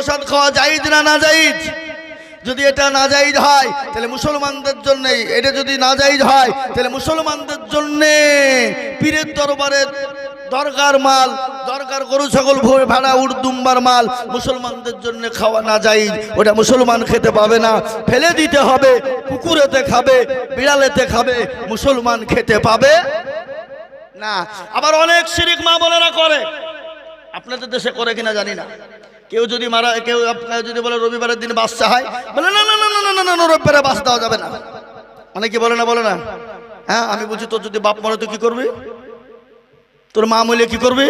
প্রসাদ খাওয়া জাইজ না না জাইজ যদি এটা না জাইজ হয়, তাহলে মুসলমানদের জন্য, এটা যদি না জাইজ হয়, তাহলে মুসলমানদের জন্য পীরের দরবারে দরকার মাল দরকার গরু ছাগল ভোর ভাড়া, উর্দুম্বার মাল, মুসলমানদের জন্য খাওয়া না যাইজ ওটা মুসলমান খেতে পাবে না। ফেলে দিতে হবে কুকুরেতে খাবে, বিড়ালেতে খাবে, মুসলমান খেতে পাবে না। আবার অনেক শিরিক মা বোনেরা করে। আপনাদের দেশে করে কিনা জানি না। কেউ যদি মারা, কেউ আপনার যদি বলে রবিবারের দিন বাচ্চা হয়, বলে না না না না না না না, রবিবারে বাস দেওয়া যাবে না। মানে কি বলে না বলে না? হ্যাঁ আমি বলছি তোর যদি বাপ মরে তো কী করবি? তোর মা মিলে কী করবি?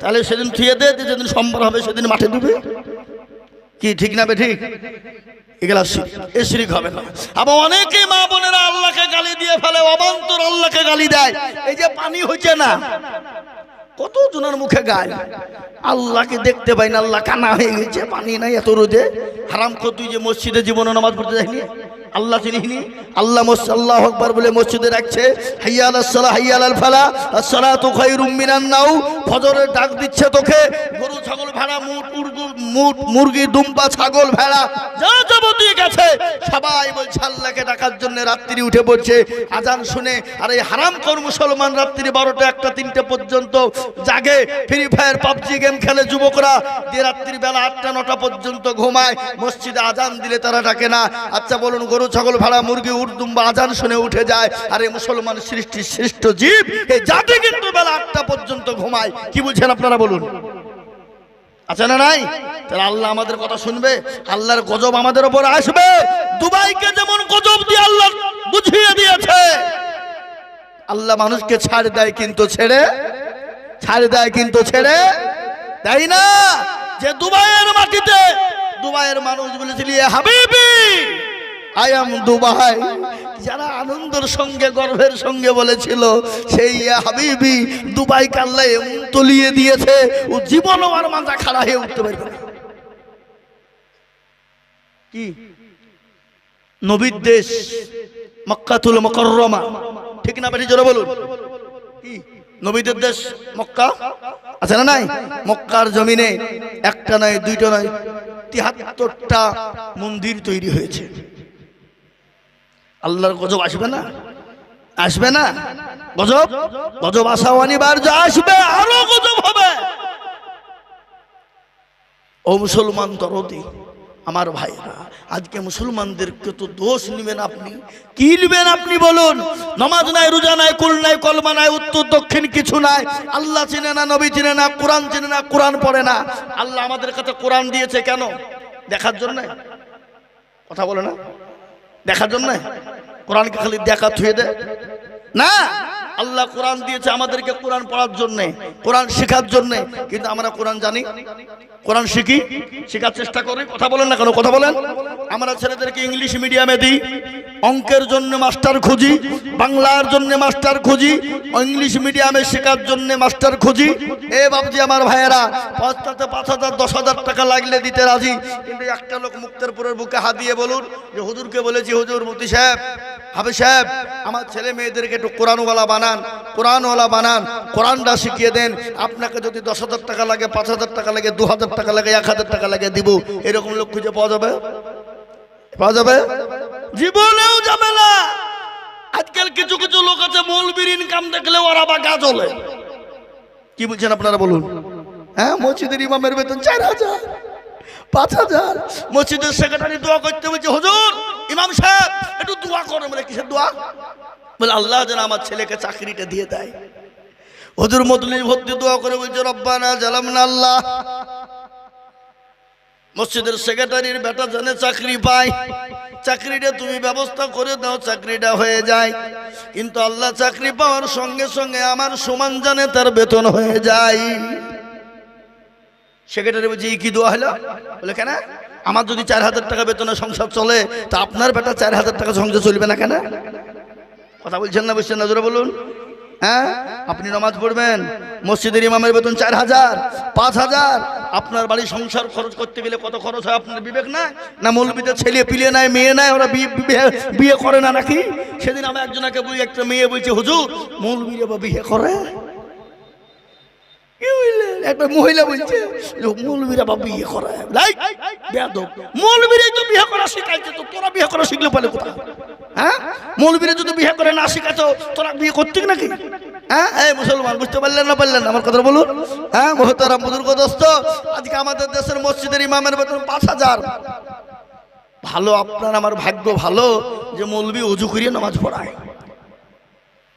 তাহলে সেদিন থুয়ে দে যেদিন সম্বর হবে সেদিন মাঠে ডুবে। কি, ঠিক না বে ঠিক এগুলা এ শিরিক হবে না। আবার অনেকে মা বোনেরা আল্লাহকে গালি দিয়ে ফেলে, অবান্তর আল্লাহকে গালি দেয়। এই যে পানি হচ্ছে না কত জনের মুখে গায় আল্লাহকে দেখতে পাই না, আল্লাহ কানা হয়ে গেছে, পানি নাই এত রোদে। হারাম তুই যে মসজিদে জীবনে নামাজ পড়তে যাইনি আল্লাহ চিনিনি আল্লাহ আল্লাহ আকবার বলে মসজিদে রাখছে হাইয়া আল্লাহ হাইয়া আল ফালা আসসালাহ তো খাই মিনান নাও ফজরের ডাক দিচ্ছে তোকে। গরু, ছাগল ভেড়া মুরগি দুম্বা ছাগল ভেড়া, যা যাবতীয় গেছে। সবাই বলছে, আল্লাহকে ডাকার জন্য রাত্রি উঠে পড়ছে। আজান শুনে, আর এই হারাম কর মুসলমান, রাত্রি বারোটা একটা, তিনটে পর্যন্ত জাগে। ফ্রি ফায়ার পাবজি গেম খেলে যুবকরা, দিয়ে রাত্রির বেলা আটটা, নটা পর্যন্ত ঘুমায়। মসজিদে আজান দিলে তারা ডাকে না। আচ্ছা বলুন, গরু, ছাগল ভেড়া, মুরগি উর্দুম বা আজান শুনে উঠে যায়। আর এই মুসলমান সৃষ্টি শ্রেষ্ঠ জীব এই জাতি কিন্তু বেলা আটটা পর্যন্ত ঘুমায়। কি বলছেন আপনারা বলুন? আছে না নাই? তাহলে আল্লাহ আমাদের কথা শুনবে, আল্লাহর গজব আমাদের ওপর আসবে। দুবাইকে যেমন গজব দিয়ে আল্লাহ বুঝিয়ে দিয়েছে, আল্লাহ মানুষকে ছাড় দেয় কিন্তু ছেড়ে, ছাড় দেয় কিন্তু ছেড়ে, তাই না? যে দুবাইয়ের মাটিতে, দুবাইয়ের মানুষ বলেছিল "ইয়ে হাবিবি। আই এম দুবাই যারা আনন্দের সঙ্গে, গর্বের সঙ্গে বলেছিল, সেই হাবিবি দুবাই কাল্লা এমন তলিয়ে দিয়েছে, ও জীবনও আর মাথা খাড়া হয়ে উঠতে পারবে কি? নবীর দেশ, মক্কাতুল মকররমা। ঠিক না বেশি জোরে বলুন। কি? নবীদের দেশ মক্কা? আছে না নাই? মক্কার জমিনে একটা নয়, দুইটা নয়, তিহাত্তরটা মন্দির তৈরি হয়েছে। আল্লাহর গজব আসবে না? আসবে না? গজব? গজব আসা অনিবার্য আসবে, আরও গজব হবে। ও মুসলমান দরদি, আমার ভাইরা, আজকে মুসলমানদেরকে তো দোষ নেবেন আপনি। কি নেবেন আপনি বলুন? নমাজ নাই, রোজা নাই, কুল নাই, কলমা নাই, উত্তর, দক্ষিণ কিছু নাই। আল্লাহ চিনে না, নবী চিনে না, কোরআন চিনে না, কোরআন পড়ে না। আল্লাহ আমাদের কাছে কোরআন দিয়েছে কেন? দেখার জন্য? কথা বলে না? দেখার জন্য? কোরআনকে খালি দেখা থুয়ে দে। না! আল্লাহ কোরআন দিয়েছে আমাদেরকে কোরআন পড়ার জন্য, কোরআন শেখার জন্য। কিন্তু আমরা কোরআন জানি। কোরআন শিখি, শেখার চেষ্টা করি। কথা বলেন না কেন? কথা বলেন। আমরা ছেলেদেরকে ইংলিশ মিডিয়ামে দিই। অঙ্কের জন্য মাস্টার খুঁজি, বাংলার জন্য মাস্টার খুঁজি, ইংলিশ মিডিয়ামে শেখার জন্য মাস্টার খুঁজি। এ বাবজি আমার ভাইয়েরা পাঁচটাতে পাঁচ হাজার, দশ হাজার টাকা লাগলে দিতে রাজি। কিন্তু একটা লোক মুক্তারপুরের বুকে হাত দিয়ে বলুন যে, হুজুরকে বলেছি, হুজুর মতি সাহেব হাবে সাহেব, আমার ছেলে মেয়েদেরকে একটু কোরআনওয়ালা বানান কোরআনওয়ালা বানান, কোরআনটা শিখিয়ে দেন। আপনাকে যদি দশ হাজার টাকা লাগে, পাঁচ হাজার টাকা লাগে, দু হাজার টাকা লাগে, এক হাজার টাকা লাগে, দিব। এরকম লোক খুঁজে পাওয়া যাবে? পাওয়া যাবে? জীবনেও যাবে না আজকাল কিছু কিছু লোক আছে মৌলবীর ইনকাম দেখলে ওরা বা গা জ্বলে। কি বলছেন আপনারা বলুন? হ্যাঁ মসজিদের ইমামের বেতন চার হাজার, পাঁচ হাজার। মসজিদের সেক্রেটারি দোয়া করতে বলছে, হুজুর ইমাম সাহেব, একটু দোয়া করো, বলে, কিসের দোয়া? বলে, আল্লাহ যেন আমার ছেলেকে চাকরিটা দিয়ে দেয়। হুজুর মদলি ভর্তি দোয়া করে বলছে, রব্বানা জালাম না আল্লাহ। মসজিদের সেক্রেটারির বেটা জানে চাকরি পায়। চাকরিটা তুমি ব্যবস্থা করে দাও, চাকরিটা হয়ে যায়। কিন্তু আল্লাহ চাকরি পাওয়ার সঙ্গে সঙ্গে আমার সমান জানে তার বেতন হয়ে যায়। সেক্রেটারি বলছে, "এই কি দোয়া হলো? বলে, কেন? আমার যদি চার হাজার টাকা বেতনে সংসার চলে, তা আপনার বেটা চার হাজার টাকা সংসার চলবে না কেন? কথা বলছেন না বলছেন না, জোরে বলুন। হ্যাঁ? আপনি নামাজ পড়বেন, মসজিদের ইমামের বেতন চার হাজার, পাঁচ হাজার। আপনার বাড়ি সংসার খরচ করতে গেলে কত খরচ হয় আপনার বিবেক নাই? না মৌলবিদের ছেলে পিলে নাই, মেয়ে নাই, ওরা বিয়ে করে না নাকি? সেদিন আমি একজনকে বলি, একটা মেয়ে বলছে, হুজুর, মৌলবীরা বা বিয়ে করে? একটা মহিলা বলছে মৌলবীরা বা বিয়ে করা মৌলবীরাই তো বিয়ে করা শিখাইছে তো, তোরা বিয়ে করা শিখলে পালে কোথায়? হ্যাঁ? মৌলবীরা যদি বিয়ে করে না শিখাতো তোরা বিয়ে করতিক নাকি? হ্যাঁ? মুসলমান, বুঝতে পারলেন না পারলেন আমার বলুন। হ্যাঁ আজকে আমাদের দেশের মসজিদের ইমামের বেতন পাঁচ হাজার। ভালো, আপনার আমার ভাগ্য ভালো যে মৌলবী অজু করিয়ে নামাজ পড়ায়।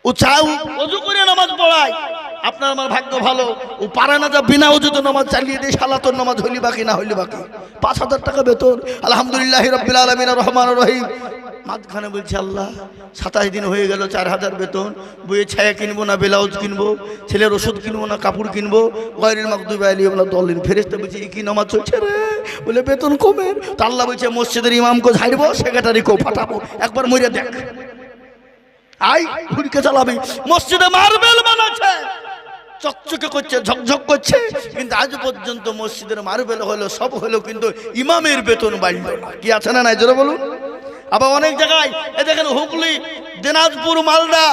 ও চাও অজু করে নামাজ পড়ায়। আপনার আমার ভাগ্য ভালো। ও পারে না যা, বিনা অজুতে নামাজ চালিয়ে দিয়ে সালাতর নামাজ হইলি বাকি না হইলি বাকি পাঁচ হাজার টাকা বেতন। আলহামদুলিল্লাহ রব্বিল আলমিন রহমান রহিম। মাঝখানে বলছে, আল্লাহ, সাতাশ দিন হয়ে গেল, চার হাজার বেতন। বইয়ে ছায়া কিনবো না, ব্লাউজ কিনবো, ছেলের ওষুধ কিনবো না, কাপড় কিনবো, গয়রিল মাকদুবে আলী আমরা দলিন ফেরেস্তে বলছি, "এ কি নামাজ চলছে রে? বলে, বেতন কমে। তো আল্লাহ বলছে, মসজিদের ইমামকে ঝাড়বো সেক্রেটারিকেও ফাটাবো। একবার মরে দেখ। আই ঘুরকে চালাবি মসজিদে মার্বেল বানাচ্ছে। চকচকে করছে, ঝকঝক করছে। কিন্তু আজ পর্যন্ত মসজিদের মার্বেল হলো, সব হলো কিন্তু ইমামের বেতন বাড়ল। কি আছে না নাই? জোরে বলুন। আবার অনেক জায়গায়, এ দেখেন হুগলি, দিনাজপুর, মালদা,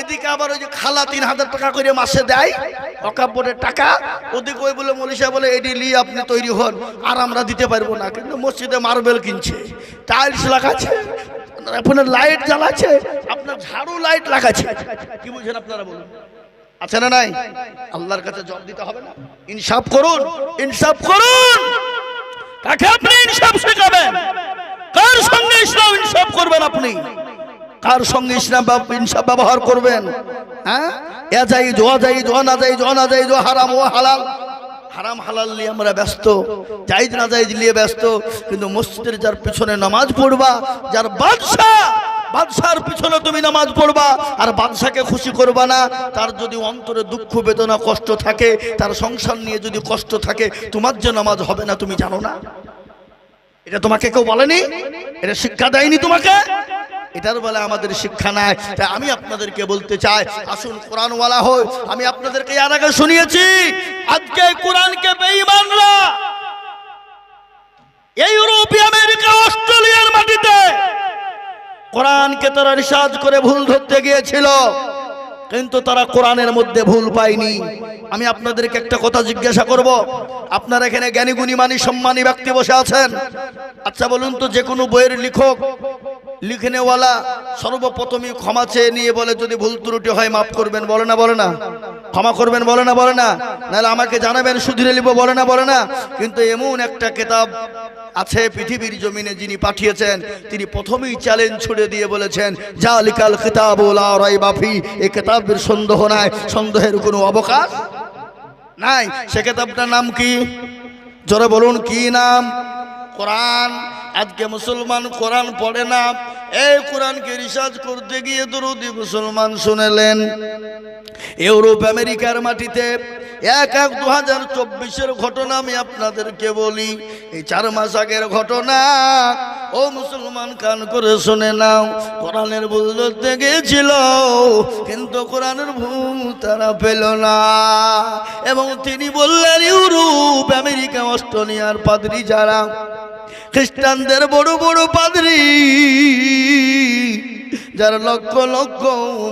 এদিকে আবার ওই যে খালা তিন হাজার টাকা করে মাসে দেয় অকাব্যের টাকা। ওদিকে ওই বলে মনীষা বলে এটি লি, আপনি তৈরি হন, আর আমরা দিতে পারব না। কিন্তু মসজিদে মার্বেল কিনছে। টাইলস লাগাচ্ছে, আপনার লাইট জ্বালাচ্ছে, আপনার ঝাড়ু লাইট লাগাচ্ছে। কি বুঝেন আপনারা বলুন? আছে না নাই? আল্লাহর কাছে জব দিতে হবে না। ইনসাফ করুন ইনসাফ করুন। কাকে আপনি ইনসাফ শেখাবেন? কার সঙ্গে ইসলাম ইনসাফ করবেন আপনি? কার সঙ্গে ইসলাম ইনসাফ ব্যবহার করবেন? হ্যাঁ? এ যাই জোয়া যাই জোয়া না যাই জোয়া না যাই জোয়া হারাম ও হালাল। হারাম হালাল নিয়ে আমরা ব্যস্ত জাইজ না জাইজ নিয়ে ব্যস্ত, কিন্তু মসজিদের যার পিছনে নামাজ পড়বা, যার বাদশাহ বাদশার পিছনে তুমি নামাজ পড়বা, আর বাদশাকে খুশি করবা না, তার যদি অন্তরে দুঃখ, বেদনা, কষ্ট থাকে, তার সংসার নিয়ে যদি কষ্ট থাকে, তোমার যে নামাজ হবে না তুমি জানো না। এটা তোমাকে কেউ বলেনি? এটা শিক্ষা দেয়নি তোমাকে? এটার বলে আমাদের শিক্ষা নাই। তাই আমি আপনাদেরকে বলতে চাই, আসুন কোরআনওয়ালা হই। আমি আপনাদেরকে আর আগে শুনিয়েছি, আজকে কোরআনকে বেঈমানরা এই ইউরোপীয় আমেরিকা, অস্ট্রেলিয়ার মাটিতে কোরআনকে তারা রিসার্চ করে ভুল ধরতে গিয়েছিল, কিন্তু তারা কোরআনের মধ্যে ভুল পায়নি। আমি আপনাদেরকে একটা কথা জিজ্ঞাসা করব, আপনার এখানে জ্ঞানী, গুণী, মানি, সম্মানী ব্যক্তি বসে আছেন? আচ্ছা বলুন তো যে কোনো বইয়ের লেখক লিখনেওয়ালা সর্বপ্রথমই ক্ষমা চেয়ে নিয়ে বলে, যদি ভুল ত্রুটি হয়, মাফ করবেন। বলে না বলে না। ক্ষমা করবেন, বলে না বলে না। নাহলে আমাকে জানাবেন সুধীরে লিব বলে না বলে না। কিন্তু এমন একটা কেতাব আছে পৃথিবীর জমিনে যিনি পাঠিয়েছেন। তিনি প্রথমেই চ্যালেঞ্জ ছুড়ে দিয়ে বলেছেন যা জালিকাল কিতাব রাই বাফি এ কেতাবের সন্দেহ নাই, সন্দেহের কোনো অবকাশ নাই। সে কেতাবটার নাম কি? জোরে বলুন, কি নাম? কোরআন আজকে মুসলমান কোরআন পড়ে না। এই কোরআনকে রিসার্চ করতে গিয়ে দরুদি মুসলমান শুনেলেন। ইউরোপ, আমেরিকার মাটিতে এক এক দু হাজার চব্বিশের ঘটনা আমি আপনাদেরকে বলি। এই চার মাস আগের ঘটনা, ও মুসলমান কান করে শুনে নাও। কোরআনের ভুল ধরতে গিয়েছিল, কিন্তু কোরআনের ভুল তারা পেল না। এবং তিনি বললেন, ইউরোপ, আমেরিকা, অস্ট্রেলিয়ার পাদ্রী যারা খ্রিস্টানদের বড় বড় পাদ্রী। যার লক্ষ লক্ষ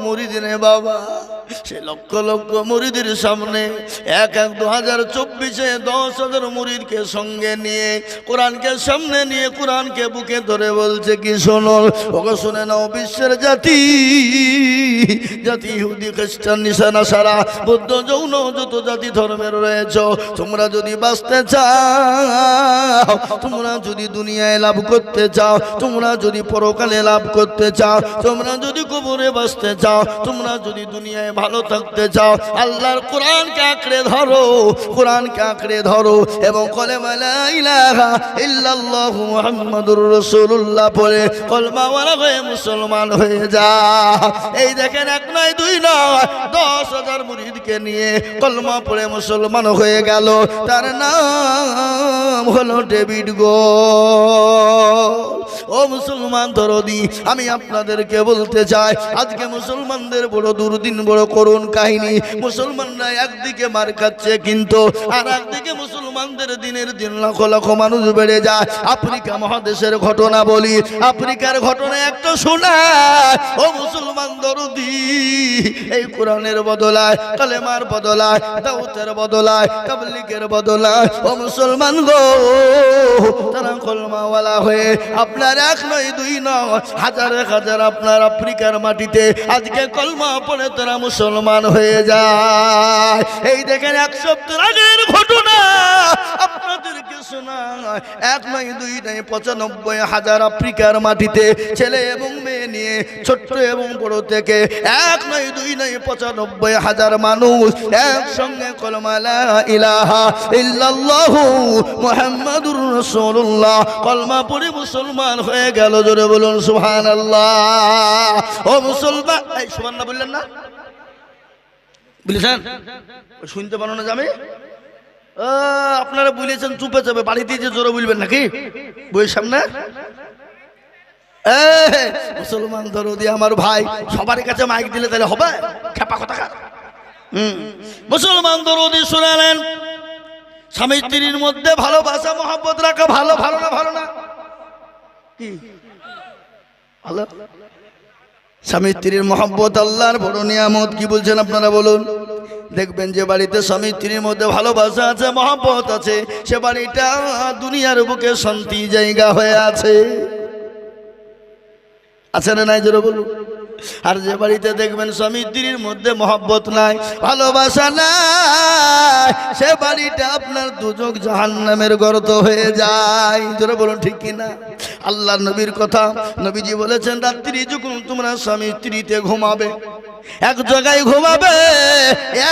মুরিদিনে বাবা, সে লক্ষ লক্ষ মুরিদের সামনে এক এক দু হাজার চব্বিশে দশ হাজার মুরিদকে সঙ্গে নিয়ে, কোরআনকে সামনে নিয়ে কোরআনকে বুকে ধরে বলছে, কি শোনো? ওকে শুনে নাও, বিশ্বের জাতি। জাতি ইহুদি, খ্রিস্টান নিশানা সারা বুদ্ধ, যৌন যত জাতি ধর্মের রয়েছ। তোমরা যদি বাঁচতে চাও, তোমরা যদি দুনিয়ায় লাভ করতে চাও, তোমরা যদি পরকালে লাভ করতে চাও, তোমরা যদি কবরে বাঁচতে চাও, তোমরা যদি দুনিয়ায় ভালো থাকতে চাও, আল্লাহর কোরআনকে আঁকড়ে ধরো, কোরআনকে আঁকড়ে ধরো এবং কলেমা লা ইলাহা ইল্লাল্লাহু মুহাম্মাদুর রাসূলুল্লাহ পড়ে কলমাওয়ালা হয়ে মুসলমান হয়ে যা। এই দেখেন এক নয়, দুই নয়, দশ হাজার মুরিদকে নিয়ে কলমা পড়ে মুসলমান হয়ে গেল। তার নাম হলো ডেভিড গো। ও মুসলমান দরদি, আমি আপনাদেরকে বলতে চাই, আজকে মুসলমানদের বড় দুর্দিন, বড় করুন কাহিনী। মুসলমানরা একদিকে মার খাচ্ছে কিন্তু, আর একদিকে মুসলমানদের দিনের দিন লক্ষ লক্ষ মানুষ বেড়ে যায়। আফ্রিকা মহাদেশের ঘটনা বলি, আফ্রিকার ঘটনা একটা শোনা। ও দরদি এই কোরআনের বদলায়, কালেমার বদলায়, দাউতের বদলায়, তাবলিগের বদলায়। ও মুসলমান গো, তারা কলমাওয়ালা হয়ে আপনার এক নয়, দুই নয়, হাজার হাজার আপনার আফ্রিকার মাটিতে আজকে কলমা পড়ে তারা মুসলমান হয়ে যায়। এই দেখেন এক সপ্তাহ আগের ঘটনা, আপনাদেরকে শোনায়। এক নয়, দুই নয়, পঁচানব্বই হাজার আফ্রিকার মাটিতে ছেলে এবং মেয়ে নিয়ে, ছোট্ট এবং বড় থেকে এক নয় দুই নয় পঁচানব্বই হাজার মানুষ একসঙ্গে কলমালা ইলাহা ইল্লাল্লাহু মুহাম্মাদুর রাসূলুল্লাহ। কলমা পড়ে মুসলমান হয়ে গেল জোরে বলুন সুবহানাল্লাহ। ও মুসলমান এই সুবহান না বললেন না? বুঝেছেন শুনতে পারো না ও, আপনারা বলেছেন চুপে চাপে বাড়িতে যে জোরে বলবেন নাকি? বইয়ের সামনে? মুসলমান দরদি আমার ভাই, সবার কাছে মাইক দিলে তাহলে হবে? খেপা কথা হুম। মুসলমান দরদি শোনালেন, স্বামী স্ত্রীর মধ্যে ভালোবাসা, মহব্বত রাখা ভালো ভালো না ভালো না? কি? ভালো? স্বামী স্ত্রীর মহব্বত, আল্লাহর বড় নিয়ামত, কি বলছেন আপনারা বলুন? দেখবেন যে বাড়িতে স্বামী স্ত্রীর মধ্যে ভালোবাসা আছে, মহব্বত আছে, সে বাড়িটা দুনিয়ার বুকে শান্তি জায়গা হয়ে আছে। আছে না নাই জোরে বলুন? আর যে বাড়িতে দেখবেন স্বামী স্ত্রীর মধ্যে মহব্বত নাই, ভালোবাসা নাই, সে বাড়িটা আপনার দুজক জাহান নামের গর্ত হয়ে যায়। জোরে বলুন ঠিক কিনা? আল্লাহ নবীর কথা নবীজি বলেছেন, রাত্রি যখন তোমরা স্বামী স্ত্রীতে ঘুমাবে, এক জায়গায় ঘুমাবে,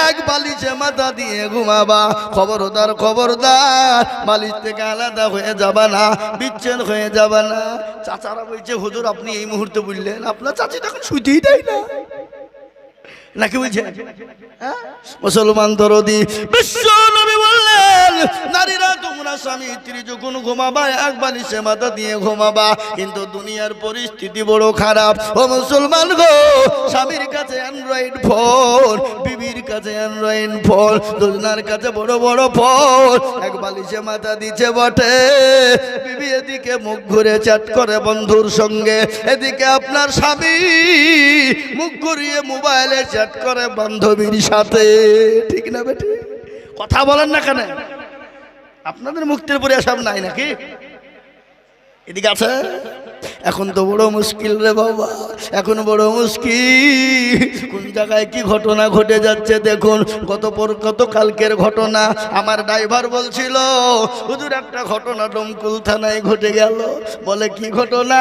এক বালিশে মাথা দিয়ে ঘুমাবা। খবরদার খবরদার, বালিশ থেকে আলাদা হয়ে যাবা না, বিচ্ছেদ হয়ে যাবা না। চাচারা বলছে, হুজুর, আপনি এই মুহূর্তে বললেন, আপনার চাচি তখন শুইতেই দেয় না। নাকি বলছে? হ্যাঁ? মুসলমান দরদি, বিশ্ব নারীরা, তোমরা স্বামী, স্ত্রী যখন ঘুমাবা এক বালিশে মাথা দিয়ে ঘুমাবা। কিন্তু দুনিয়ার পরিস্থিতি বড় খারাপ। ও মুসলমান গো, স্বামীর কাছে অ্যান্ড্রয়েড ফোন বিবির কাছে অ্যান্ড্রয়েড ফোন দুজনার কাছে বড় বড় ফোন এক বালিশে মাথা দিচ্ছে বটে। বিবি এদিকে মুখ ঘুরে চ্যাট করে বন্ধুর সঙ্গে। এদিকে আপনার স্বামী মুখ ঘুরিয়ে মোবাইলে চ্যাট করে বান্ধবীর সাথে। ঠিক না বেটি? কথা বলেন না কেন? আপনাদের মুক্তির পরে সব নাই নাকি? এদিকে আছে। এখন তো বড় মুশকিল রে বাবা, এখন বড় মুশকিল। কোন জায়গায় কি ঘটনা ঘটে যাচ্ছে দেখুন গত পর গত কালকের ঘটনা। আমার ড্রাইভার বলছিল, হুজুর, একটা ঘটনা ডমকুল থানায় ঘটে গেল। বলে, কি ঘটনা?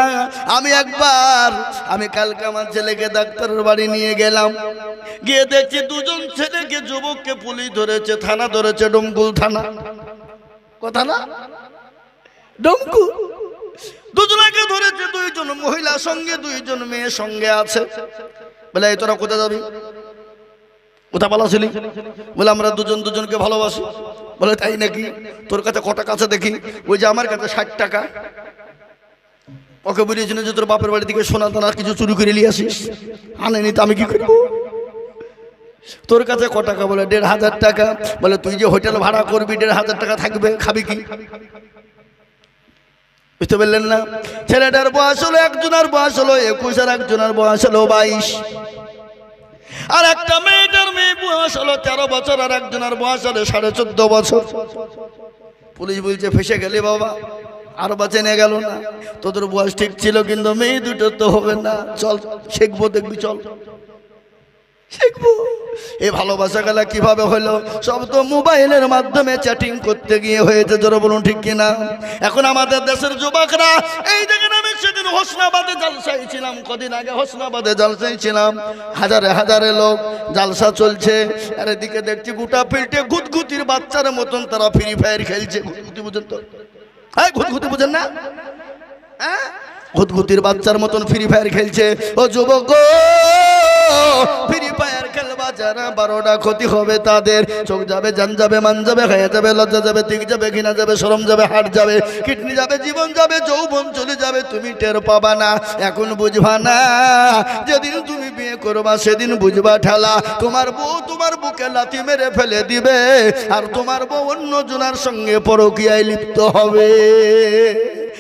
আমি একবার, আমি কালকে আমার ছেলেকে ডাক্তারের বাড়ি নিয়ে গেলাম। গিয়ে দেখছি দুজন ছেলেকে, যুবককে পুলিশ ধরেছে, থানা ধরেছে ডমকুল থানা। কথা না? ডমকুল দুজনাকে ধরেছে, দুইজন মহিলা সঙ্গে, দুইজন মেয়ে সঙ্গে আছে। বলে, এই তোরা কোথায় যাবি? কোথা পালাছিলি? বলে, আমরা দুজন দুজনকে ভালোবাসি। বলে, তাই নাকি? তোর কাছে কটা কাছে দেখি? ওই যে আমার কাছে ষাট টাকা। ওকে বলেছিল যে তোর বাপের বাড়ি থেকে সোনা দানা কিছু চুরি করে নিয়ে আসিস? আনেনি তো আমি কি করব? তোর কাছে ক টাকা? বলে, দেড় হাজার টাকা। বলে, তুই যে হোটেল ভাড়া করবি, দেড় হাজার টাকা থাকবে, খাবি কি? বুঝতে পারলেন না? ছেলেটার বয়স হলো একজনের বয়স হলো একুশ, আর একজনের বয়স হলো বাইশ। আর একটা মেয়েটার মেয়ে বয়স হলো তেরো বছর, আর একজনের বয়স হলো সাড়ে চোদ্দ বছর। পুলিশ বলছে, ফেসে গেলে বাবা, আর বাঁচে নিয়ে গেল না। তোদের বয়স ঠিক ছিল, কিন্তু মেয়ে দুটো তো হবে না। চল, শিখব, দেখবি, চল। শিখব। এই ভালোবাসা গেলা কীভাবে হলো? সব তো মোবাইলের মাধ্যমে চ্যাটিং করতে গিয়ে হয়েছে, জোরে বলুন ঠিক কিনা? এখন আমাদের দেশের যুবকরা, এই দেখেন আমি সেদিন হোসনাবাদে জালসাই ছিলাম, কদিন আগে হোসনাবাদে জালসাই ছিলাম। হাজারে হাজারে লোক, জালসা চলছে। আর এদিকে দেখছি গোটা ফিল্টে গুতগুতির বাচ্চার মতন তারা ফ্রি ফায়ার খেলছে। গুতগুতি বুঝেন তো? হ্যাঁ গুতগুতি বুঝেন না? হ্যাঁ? ঘুতঘুতির বাচ্চার মতন ফ্রি ফায়ার খেলছে। ও যুবক ফ্রি ফায়ার খেলবা যারা বারোটা ক্ষতি হবে তাদের। চোখ যাবে, জান যাবে, মান যাবে, খাইয়া যাবে, লজ্জা যাবে, তিক যাবে, ঘৃণা যাবে সরম যাবে, হাট যাবে, কিডনি যাবে, জীবন যাবে, যৌবন চলে যাবে, তুমি টের পাবা না, এখন বুঝবা না। যেদিন তুমি বিয়ে করবা, সেদিন বুঝবা ঠেলা। তোমার বউ তোমার বুকে লাথি মেরে ফেলে দিবে, আর তোমার বউ অন্য জনার সঙ্গে পরকিয়ায় লিপ্ত হবে।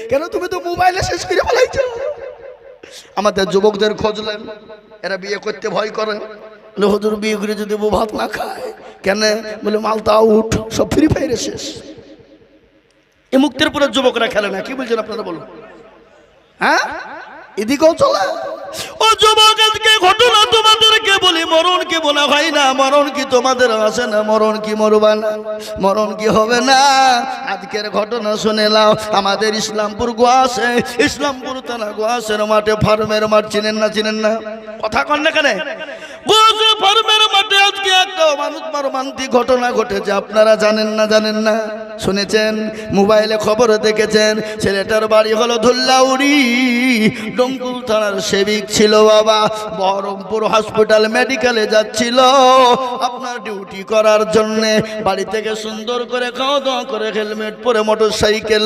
কেন তুমি তো মোবাইলে শেষ করে ফেলাইছো? আমাদের যুবকদের খোঁজলেন, এরা বিয়ে করতে ভয় করে। হজুর বিয়ে করে যদি বউ ভাত না খায়, কেন? বলে মালতা আউট সব ফ্রি ফায়ারে শেষ। এ মুক্তির পরে যুবকরা খেলে না, কি বলছেন আপনারা বলুন? হ্যাঁ? এদিকেও চলে। ও যুবক আজকে ঘটনা তোমাদেরকে বলি? মরণ কি বলা হয় না? মরণ কি তোমাদের আসে না? মরণ কি মরবা না? মরণ কি হবে না? আজকের ঘটনা শুনে নাও। আমাদের ইসলামপুর গোয়াসে ইসলামপুর থানা গোয়াসের মাঠে ফার্মের মাঠ চিনেন না চিনেন না? কথা কন না কেন? গোয়া ফার্মের মাঠে আজকে একটা মানুষ মর্মান্তিক ঘটনা ঘটেছে। আপনারা জানেন না জানেন না? শুনেছেন? মোবাইলে খবর দেখেছেন? ছেলেটার বাড়ি হলো ধুল্লাউড়ি। ডঙ্কুল থানার সেবিক ছিল বাবা। বহরমপুর হসপিটাল মেডিকেলে যাচ্ছিল। আপনার ডিউটি করার জন্যে বাড়ি থেকে সুন্দর করে খাওয়া দাওয়া করে হেলমেট পরে মোটর সাইকেল